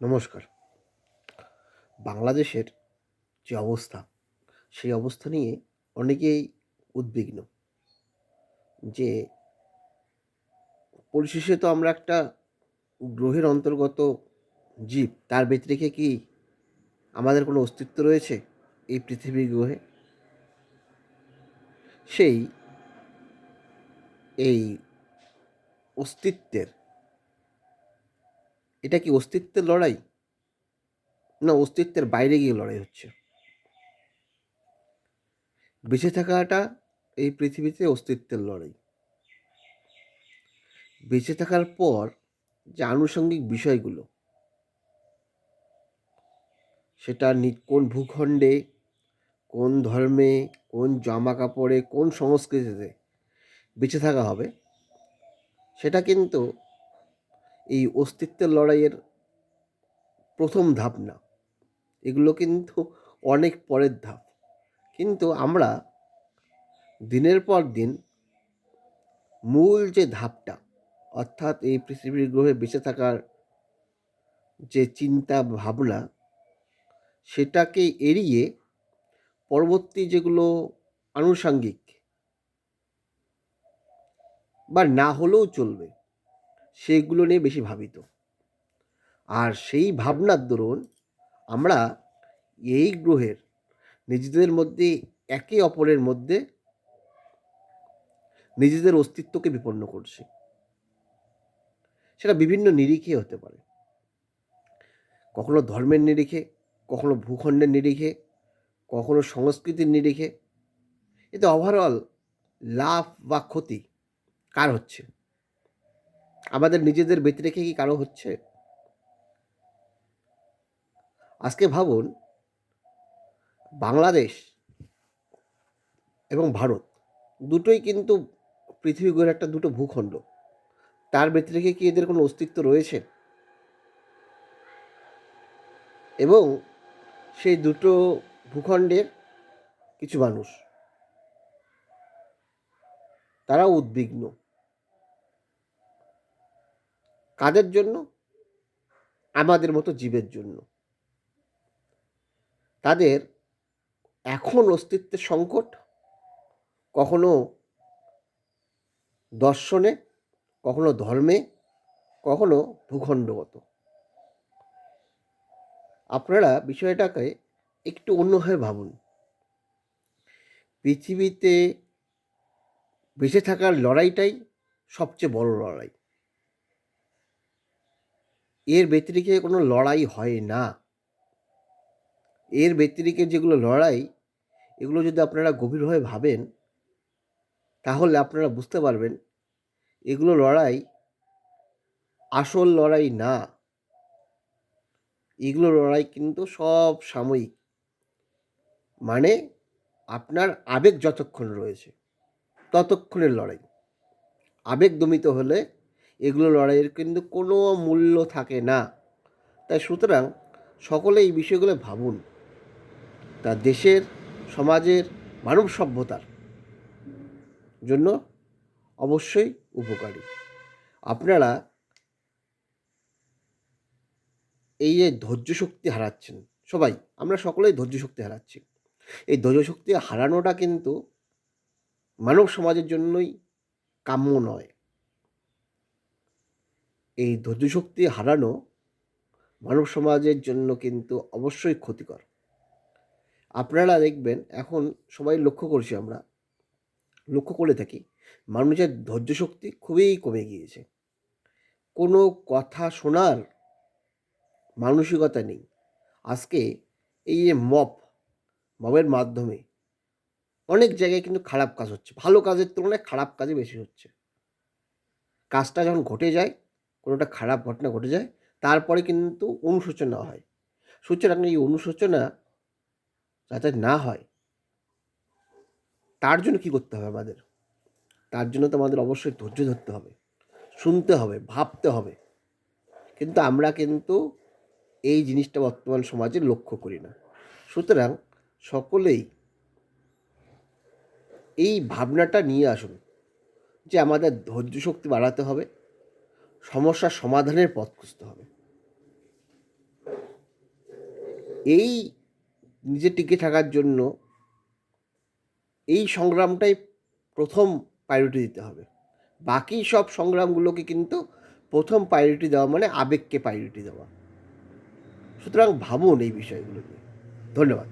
নমস্কার। বাংলাদেশের যে অবস্থা, সেই অবস্থা নিয়ে অনেকেই উদ্বিগ্ন। যে পরিশেষে তো আমরা একটা গ্রহের অন্তর্গত জীব, তার ব্যতিরেকে কি আমাদের কোনো অস্তিত্ব রয়েছে এই পৃথিবী গ্রহে? সেই, এই অস্তিত্বের এটা কি অস্তিত্বের লড়াই? না, অস্তিত্বের বাইরে গিয়ে লড়াই হচ্ছে। বেঁচে থাকাটা এই পৃথিবীতে অস্তিত্বের লড়াই। বেঁচে থাকার পর যে আনুষঙ্গিক বিষয়গুলো, সেটা কোন ভূখণ্ডে, কোন ধর্মে, কোন জামা কাপড়ে কোন সংস্কৃতিতে বেঁচে থাকা হবে, সেটা কিন্তু এই অস্তিত্বের লড়াইয়ের প্রথম ধাপ না। এগুলো কিন্তু অনেক পরের ধাপ। কিন্তু আমরা দিনের পর দিন মূল যে ধাপটা, অর্থাৎ এই পৃথিবীর গ্রহে বেঁচে থাকার যে চিন্তা ভাবনা, সেটাকে এড়িয়ে পরবর্তী যেগুলো আনুষাঙ্গিক বা না হলেও চলবে সেগুলো নিয়ে বেশি ভাবিত। আর সেই ভাবনার দরুন আমরা এই গ্রহের নিজেদের মধ্যে, একে অপরের মধ্যে নিজেদের অস্তিত্বকে বিপন্ন করছি। সেটা বিভিন্ন নিরিখে হতে পারে। কখনো ধর্মের নিরিখে, কখনো ভূখণ্ডের নিরিখে, কখনো সংস্কৃতির নিরিখে। এতে ওভারঅল লাভ বা ক্ষতি কার হচ্ছে? আমাদের নিজেদের ব্যতিরেখে কি কারও হচ্ছে? আজকে ভাবুন, বাংলাদেশ এবং ভারত দুটোই কিন্তু পৃথিবী গ্রহের একটা দুটো ভূখণ্ড। তার ব্যতিরেকে কি এদের কোনো অস্তিত্ব রয়েছে? এবং সেই দুটো ভূখণ্ডের কিছু মানুষ তারা উদ্বিগ্ন। কাদের জন্য? আমাদের মতো জীবের জন্য। তাদের এখন অস্তিত্বের সংকট, কখনো দর্শনে, কখনো ধর্মে, কখনো ভূখণ্ডগত। আপনারা বিষয়টাকে একটু অন্যভাবে ভাবুন। পৃথিবীতে বেঁচে থাকার লড়াইটাই সবচেয়ে বড় লড়াই। এর ব্যতিরিকে কোনো লড়াই হয় না। এর ব্যতিরিকে যেগুলো লড়াই, এগুলো যদি আপনারা গভীরভাবে ভাবেন, তাহলে আপনারা বুঝতে পারবেন এগুলো লড়াই আসল লড়াই না। এগুলো লড়াই কিন্তু সব সাময়িক। মানে আপনার আবেগ যতক্ষণ রয়েছে, ততক্ষণের লড়াই। আবেগ দমিত হলে এগুলো লড়াইয়ের কিন্তু কোনো মূল্য থাকে না। তাই সুতরাং সকলে এই বিষয়গুলো ভাবুন। তা দেশের, সমাজের মানব সভ্যতার জন্য অবশ্যই উপকারী। আপনারা এই যে ধৈর্য শক্তি হারাচ্ছেন, সবাই, আমরা সকলেই ধৈর্য শক্তি হারাচ্ছি। এই ধৈর্য শক্তি হারানোটা কিন্তু মানব সমাজের জন্যই কাম্য নয়। এই ধৈর্য শক্তি হারানো মানব সমাজের জন্য কিন্তু অবশ্যই ক্ষতিকর। আপনারা দেখবেন, এখন সবাই লক্ষ্য করছি আমরা, লক্ষ্য করে থাকি, মানুষের ধৈর্য শক্তি খুবই কমে গিয়েছে। কোনো কথা শোনার মানসিকতা নেই। আজকে এই যে মপ মবের মাধ্যমে অনেক জায়গায় কিন্তু খারাপ কাজ হচ্ছে। ভালো কাজের তুলনায় খারাপ কাজই বেশি হচ্ছে। কাজটা যখন ঘটে যায় কোনোটা খারাপ ঘটনা ঘটে যায়, তারপরে কিন্তু অনুশোচনা হয়। সুতরাং এই অনুশোচনা যাতে না হয়, তার জন্য কী করতে হবে আমাদের? তার জন্য তো আমাদের অবশ্যই ধৈর্য ধরতে হবে, শুনতে হবে, ভাবতে হবে। কিন্তু আমরা কিন্তু এই জিনিসটা বর্তমান সমাজে লক্ষ্য করি না। সুতরাং সকলেই এই ভাবনাটা নিয়ে আসুন যে আমাদের ধৈর্য শক্তি বাড়াতে হবে সমস্যার সমাধানের পথ খুঁজতে হবে। এই নিজে টিকে থাকার জন্য এই সংগ্রামটাই প্রথম প্রায়োরিটি দিতে হবে। বাকি সব সংগ্রামগুলোকে কিন্তু প্রথম প্রায়োরিটি দেওয়া মানে আবেগকে প্রায়োরিটি দেওয়া। সুতরাং ভাবুন এই বিষয়গুলো নিয়ে। ধন্যবাদ।